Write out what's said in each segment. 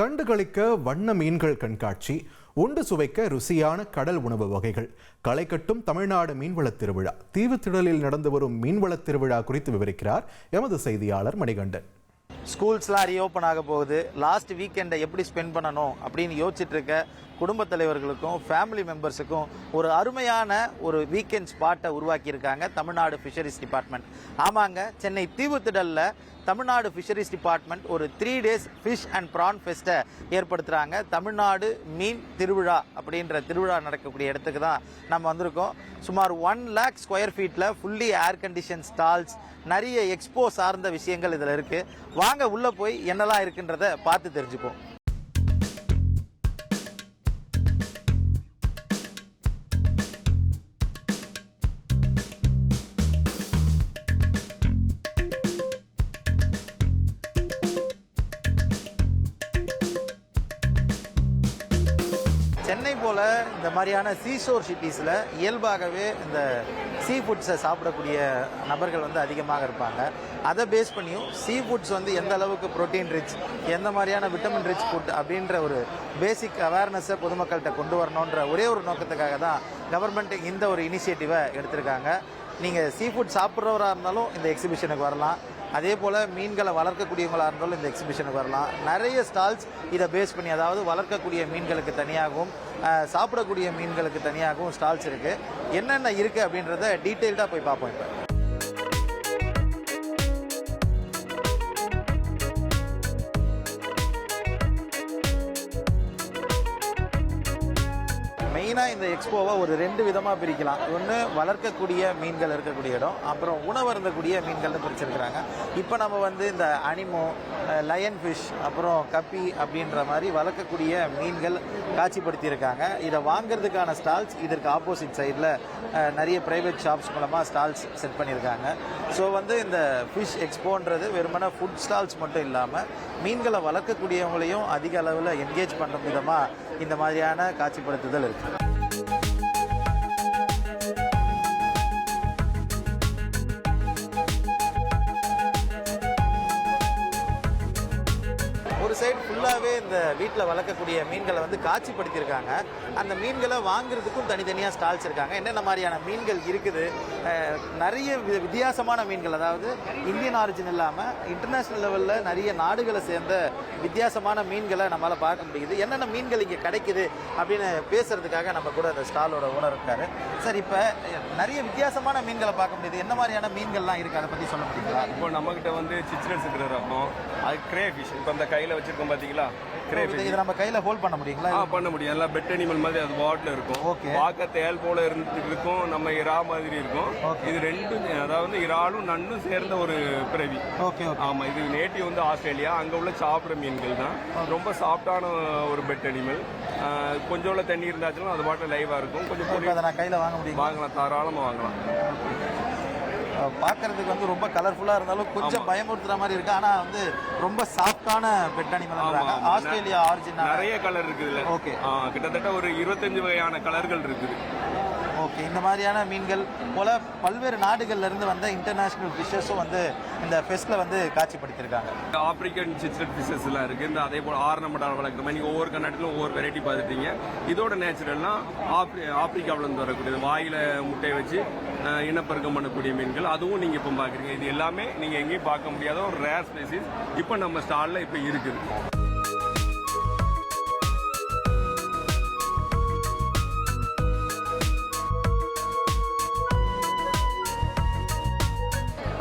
கண்டுகளிக்க வண்ண மீன்கள் கண்காட்சி உண்டு சுவைக்க ருசியான கடல் உணவு வகைகள் களை கட்டும் தமிழ்நாடு மீன்வளத் திருவிழா தீவுத்திடலில் நடந்து வரும் மீன்வளத் திருவிழா குறித்து விவரிக்கிறார் எமது செய்தியாளர் மணிகண்டன். ஸ்கூல்ஸ்லாம் ரீஓப்பன் ஆக போகுது. லாஸ்ட் வீக்கெண்டை எப்படி ஸ்பெண்ட் பண்ணணும் அப்படின்னு யோசிச்சுட்டு இருக்க குடும்பத் தலைவர்களுக்கும் ஃபேமிலி மெம்பர்ஸுக்கும் ஒரு அருமையான ஒரு வீக்கெண்ட் ஸ்பாட்டை உருவாக்கியிருக்காங்க தமிழ்நாடு ஃபிஷரிஸ் டிபார்ட்மெண்ட் ஆமாங்க சென்னை தீவுத்திடலில் தமிழ்நாடு ஃபிஷரிஸ் டிபார்ட்மெண்ட் ஒரு three days fish and prawn ஃபெஸ்ட்டை ஏற்படுத்துகிறாங்க தமிழ்நாடு மீன் திருவிழா அப்படின்ற திருவிழா நடக்கக்கூடிய இடத்துக்கு தான் நம்ம வந்திருக்கோம். சுமார் ஒன் லேக் ஸ்கொயர் ஃபீட்டில் ஃபுல்லி ஏர் கண்டிஷன் ஸ்டால்ஸ் நிறைய எக்ஸ்போ சார்ந்த விஷயங்கள் இதில் இருக்குது வாங்க உள்ளே போய் என்னெல்லாம் இருக்குன்றத பார்த்து தெரிஞ்சுப்போம். அதனால் இந்த மாதிரியான சீஷோர் சிட்டிஸில் இயல்பாகவே இந்த சீ ஃபுட்ஸை சாப்பிடக்கூடிய நபர்கள் வந்து அதிகமாக இருப்பாங்க. அதை பேஸ் பண்ணியும் சீ ஃபுட்ஸ் வந்து எந்த அளவுக்கு புரோட்டீன் ரிச் எந்த மாதிரியான விட்டமின் ரிச் ஃபுட் அப்படின்ற ஒரு பேசிக் அவேர்னஸை பொதுமக்கள்கிட்ட கொண்டு வரணுன்ற ஒரே ஒரு நோக்கத்துக்காக தான் கவர்மெண்ட் இந்த ஒரு இனிஷியேட்டிவை எடுத்திருக்காங்க. நீங்கள் சீ ஃபுட் சாப்பிட்றவராக இருந்தாலும் இந்த எக்ஸிபிஷனுக்கு வரலாம். அதே போல் மீன்களை வளர்க்கக்கூடியவங்களாக இருந்தாலும் இந்த எக்ஸிபிஷனுக்கு வரலாம். நிறைய ஸ்டால்ஸ் இதை பேஸ் பண்ணி அதாவது வளர்க்கக்கூடிய மீன்களுக்கு தனியாகவும் சாப்பிடக்கூடிய மீன்களுக்கு தனியாகவும் ஸ்டால்ஸ் இருக்குது என்னென்ன இருக்குது அப்படின்றத டீட்டெயில்டாக போய் பார்ப்போம் இப்போ. இந்த எக்ஸ்போவை ஒரு ரெண்டு விதமாக பிரிக்கலாம். ஒன்று வளர்க்கக்கூடிய மீன்கள் இருக்கக்கூடிய இடம். அப்புறம் உணவருந்தக்கூடிய மீன்கள்னு பிரிச்சிருக்கிறாங்க. இப்போ நம்ம வந்து இந்த அனிமோ லயன் ஃபிஷ் அப்புறம் கப்பி அப்படின்ற மாதிரி வளர்க்கக்கூடிய மீன்கள் காட்சிப்படுத்தியிருக்காங்க. இதை வாங்குறதுக்கான ஸ்டால்ஸ் இதற்கு ஆப்போசிட் சைடில் நிறைய ப்ரைவேட் ஷாப்ஸ் மூலமாக ஸ்டால்ஸ் செட் பண்ணியிருக்காங்க. ஸோ வந்து இந்த ஃபிஷ் எக்ஸ்போன்றது வெறுமனே ஃபுட் ஸ்டால்ஸ் மட்டும் இல்லாமல் மீன்களை வளர்க்கக்கூடியவங்களையும் அதிக அளவில் என்கேஜ் பண்ணுற விதமாக இந்த மாதிரியான காட்சிப்படுத்துதல் இருக்குது சைடு ஃபுல்லாகவே இந்த வீட்டில் வளர்க்கக்கூடிய மீன்களை வந்து காட்சிப்படுத்தியிருக்காங்க. அந்த மீன்களை வாங்குறதுக்கும் தனித்தனியாக ஸ்டால்ஸ் இருக்காங்க. என்னென்ன மாதிரியான மீன்கள் இருக்குது? நிறைய வி- வித்தியாசமான மீன்கள். அதாவது இந்தியன் ஆரிஜின் இல்லாமல் இன்டர்நேஷ்னல் லெவலில் நிறைய நாடுகளை சேர்ந்த வித்தியாசமான மீன்களை நம்மளால் பார்க்க முடியுது. என்னென்ன மீன்கள் இங்கே கிடைக்குது அப்படின்னு பேசுறதுக்காக நம்ம கூட அந்த ஸ்டாலோட ஓனர் இருக்காரு. சார் இப்போ நிறைய வித்தியாசமான மீன்களை பார்க்க முடியுது. என்ன மாதிரியான மீன்கள்லாம் இருக்குது அதை பற்றி சொல்ல முடியுங்களா? இப்போ நம்மகிட்ட வந்து சிச்சினஸ் இருக்கிற ரகம் அது கிரே ஃபிஷ் இப்போ அந்த கையில் வச்சு வச்சிருக்கோம் பார்த்தீங்களா கிரே இதை நம்ம கையில் ஹோல்ட் பண்ண முடியுங்களா? ஆ பண்ண முடியும். எல்லாம் பெட் அனிமல் மாதிரி அது வாட்டில் இருக்கும். Okay. பார்க்க தேல் போல இருந்து இருக்கும். நம்ம இறா மாதிரி இருக்கும். இது ரெண்டும் அதாவது இறாலும் நண்டும் சேர்ந்த ஒரு பிறவி ஓகே ஓகே ஆமா இது நேட்டிவ் வந்து ஆஸ்திரேலியா. அங்க உள்ள சாப்பிட்ற மீன்கள் தான். ரொம்ப சாஃப்டான ஒரு பெட் அனிமல் கொஞ்சம் உள்ள தண்ணி இருந்தாச்சுன்னா அது பாட்டில் லைவா இருக்கும். கொஞ்சம் நான் கையில் வாங்க முடியுமா வாங்கலாம் தாராளமா வாங்கலாம். பார்க்கறதுக்கு வந்து ரொம்ப கலர்ஃபுல்லாக இருந்தாலும் கொஞ்சம் பயமுறுத்துற மாதிரி இருக்கு. ஆனா வந்து ரொம்ப சாஃப்டான பெட் அனிமல். ஆஸ்திரேலியா ஆரிஜின் நிறைய கலர் இருக்குது. ஆ, கிட்டத்தட்ட ஒரு இருபத்தஞ்சு வகையான கலர்கள் இருக்குது. ஓகே இந்த மாதிரியான மீன்கள் போல பல்வேறு நாடுகள்ல இருந்து வந்த இன்டர்நேஷனல் ஃபிஷஸும் வந்து இந்த ஃபெஸ்ட்ல வந்து காட்சிப்படுத்தியிருக்காங்க. ஆப்பிரிக்கன் சிச்சட் ஃபிஷஸ் எல்லாம் இருக்கு. இந்த அதே போல ஆர்னமெண்டால் வளர்க்குற மாதிரி நீங்க ஒவ்வொரு கண்ணாடியிலும் ஒவ்வொரு வெரைட்டி பார்த்துட்டீங்க. இதோட நேச்சுரல்னா ஆப்ரி ஆப்பிரிக்காவுல இருந்து வரக்கூடியது வாயில முட்டையை வச்சு இனப்பெருக்கம் பண்ணக்கூடிய மீன்கள். அதுவும் நீங்க இப்போ பாக்குறீங்க. இது எல்லாமே நீங்க எங்கேயும் பார்க்க முடியாத ஒரு ரேர் ஸ்பெசிஸ் இப்போ நம்ம ஸ்டால்ல இப்போ இருக்குது.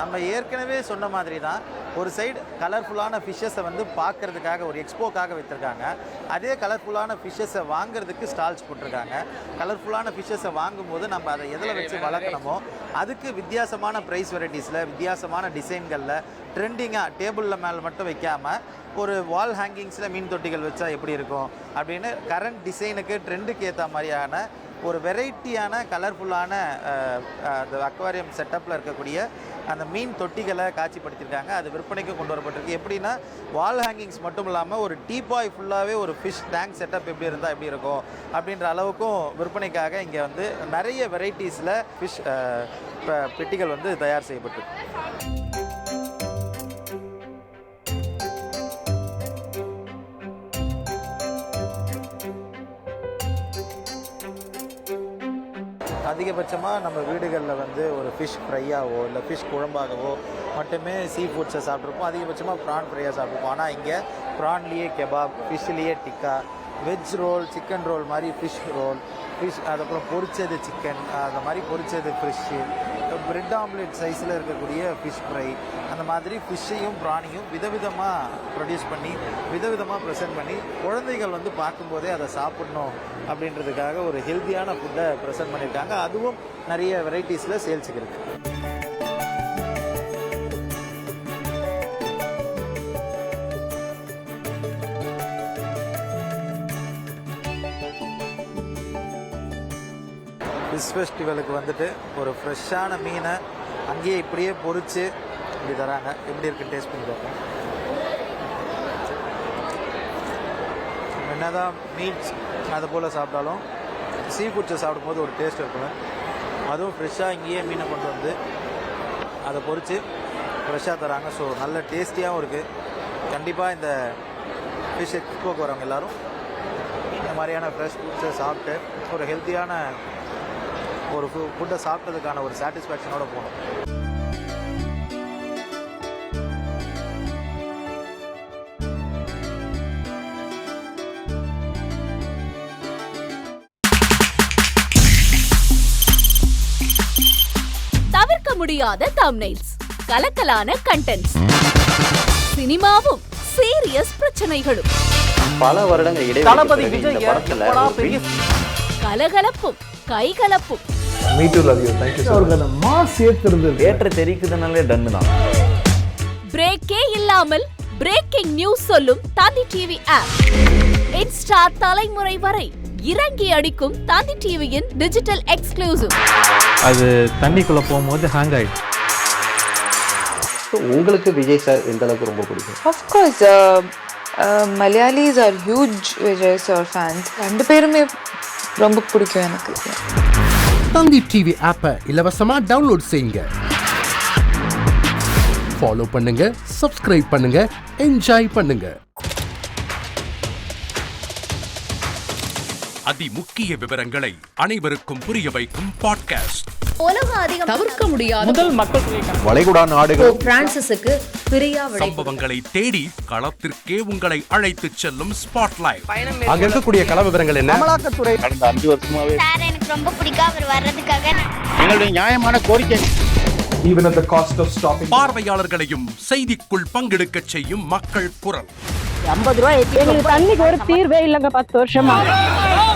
நம்ம ஏற்கனவே சொன்ன மாதிரி தான் ஒரு சைடு கலர்ஃபுல்லான ஃபிஷ்ஷஸை வந்து பார்க்கறதுக்காக ஒரு எக்ஸ்போக்காக வைத்திருக்காங்க. அதே கலர்ஃபுல்லான ஃபிஷ்ஷஸை வாங்குறதுக்கு ஸ்டால்ஸ் போட்டிருக்காங்க. கலர்ஃபுல்லான ஃபிஷ்ஷஸை வாங்கும்போது நம்ம அதை எதில் வச்சு வளர்க்கணுமோ அதுக்கு வித்தியாசமான ப்ரைஸ் வெரைட்டிஸில் வித்தியாசமான டிசைன்களில் ட்ரெண்டிங்காக டேபிளில் மேலே மட்டும் வைக்காம ஒரு வால் ஹேங்கிங்ஸில் மீன் தொட்டிகள் வச்சா எப்படி இருக்கும்? அப்படின்னு கரண்ட் டிசைனுக்கு ட்ரெண்டுக்கு ஏற்ற மாதிரியான ஒரு வெரைட்டியான கலர்ஃபுல்லான அந்த அக்வாரியம் செட்டப்பில் இருக்கக்கூடிய அந்த மீன் தொட்டிகளை காட்சிப்படுத்தியிருக்காங்க. அது விற்பனைக்கு கொண்டு வரப்பட்டிருக்கு. எப்படின்னா வால் ஹேங்கிங்ஸ் மட்டும் இல்லாமல் ஒரு டீபாய் ஃபுல்லாகவே ஒரு ஃபிஷ் டேங்க் செட்டப் எப்படி இருந்தால் எப்படி இருக்கும் அப்படின்ற அளவுக்கும் விற்பனைக்காக இங்கே வந்து நிறைய வெரைட்டிஸில் ஃபிஷ் பெட்டிகள் வந்து தயார் செய்யப்பட்டிருக்கு. அதிகபட்சமாக நம்ம வீடுகளில் வந்து ஒரு ஃபிஷ் ஃப்ரையாவோ இல்லை ஃபிஷ் குழம்பாகவோ மட்டுமே சீ ஃபுட்ஸை சாப்பிட்ருப்போம் அதிகபட்சமாக ப்ரான் ஃப்ரையாக சாப்பிட்ருப்போம் ஆனால் இங்கே ப்ரான்லேயே kebab ஃபிஷ்லேயே tikka veg roll chicken roll மாதிரி ஃபிஷ் ரோல் ஃபிஷ் அதுக்கப்புறம் பொரிச்சது சிக்கன் அந்த மாதிரி பொரிச்சது ஃபிஷ்ஷு பிரெட் ஆம்லெட் சைஸில் இருக்கக்கூடிய ஃபிஷ் ஃப்ரை அந்த மாதிரி ஃபிஷ்ஷையும் பிராணியும் விதவிதமாக ப்ரொடியூஸ் பண்ணி விதவிதமாக ப்ரெசென்ட் பண்ணி குழந்தைகள் வந்து பார்க்கும்போதே அதை சாப்பிடணும் அப்படின்றதுக்காக ஒரு ஹெல்த்தியான ஃபுட்டை ப்ரெசென்ட் பண்ணியிருக்காங்க. அதுவும் நிறைய வெரைட்டிஸில் சேல்ஸுக்கு இருக்குது ஃபிஷ் ஃபெஸ்டிவலுக்கு வந்துட்டு ஒரு ஃப்ரெஷ்ஷான மீனை அங்கேயே இப்படியே பொறிச்சு இப்படி தராங்க. எப்படி இருக்குன்னு டேஸ்ட் பண்ணி பார்ப்போம். என்னதான் மீட்ஸ் அது போல் சாப்பிட்டாலும் சீ ஃபுட்ஸை சாப்பிடும்போது ஒரு டேஸ்ட் இருக்குங்க அதுவும் ஃப்ரெஷ்ஷாக இங்கேயே மீனை கொண்டு வந்து அதை பொரித்து ஃப்ரெஷ்ஷாக தராங்க. ஸோ நல்ல டேஸ்டியாகவும் இருக்குது கண்டிப்பாக இந்த ஃபிஷ் எக்ஸ்போக்கு வரவங்க எல்லாரும் இந்த மாதிரியான ஃப்ரெஷ் ஃபுட்ஸை சாப்பிட்டு ஒரு ஹெல்த்தியான ஒரு ஃபுட்டை சாப்பிட்டதுக்கான ஒரு சாட்டிஸ்ஃபேக்ஷனோட போகணும். தவிர்க்க முடியாத தம்னைல்ஸ் கலக்கலான கண்டென்ட்ஸ் சினிமாவும் சீரியஸ் பிரச்சனைகளும். பல வருடங்கள் தளபதி இடைவெளி விஜய் இந்த படத்துல எப்படா ஒரு பெரிய கலகலப்பும் கைகலப்பும் அவர்கள் மாஸ் ஏத்திருந்தது தேட்டர் தெரிக்குதுனாலே டன்னு தான் பிரேக்கே இல்லாமல் பிரேக்கிங் நியூஸ் சொல்லும் தந்தி டிவி ஆப் இன்ஸ்டா தலைமுறை வரை இறங்கி அடிக்கும் தந்தி டிவியின் டிஜிட்டல் எக்ஸ்க்ளூசிவ் அது தண்ணிக்குள்ள போகும்போது ஹேங் ஆயிடுச்சு. So, உங்களுக்கு விஜய் சார் எந்த அளவுக்கு ரொம்ப பிடிக்கும்? Of course, uh, Malayalis are huge Vijay sir fans. ரெண்டு பேருமே ரொம்ப பிடிக்கும் எனக்கு. தந்தி டிவி ஆப்பை இலவசமா டவுன்லோட் செய்யுங்க. ஃபாலோ பண்ணுங்க சப்ஸ்கிரைப் பண்ணுங்க என்ஜாய் பண்ணுங்க. அதி முக்கிய விவரங்களை அனைவருக்கும் புரிய வைக்கும் பாட்காஸ்ட் தவிர்க்க முடியாத முதல் மக்கள் வளைகுடா நாடுகள். பிரான்சிஸுக்கு பிரியா சம்பவங்களை தேடி களத்திற்கே உங்களை அழைத்துச் செல்லும் ஸ்பாட்லைட் அங்க இருக்கக்கூடிய கள விவரங்கள் என்ன? அமலாக்கத்துறை கடந்த அஞ்சு வருஷமாவே சார் எனக்கு ரொம்ப பிடிக்கும் அவர் வர்றதுக்காக. எங்களுடைய நியாயமான கோரிக்கை. பார்வையாளர்களையும் செய்திக்குள் பங்கெடுக்கச் செய்யும் மக்கள் குரல். ஐம்பது ரூபாய் தண்ணிக்கு ஒரு தீர்வே இல்லைங்க பத்து வருஷமா.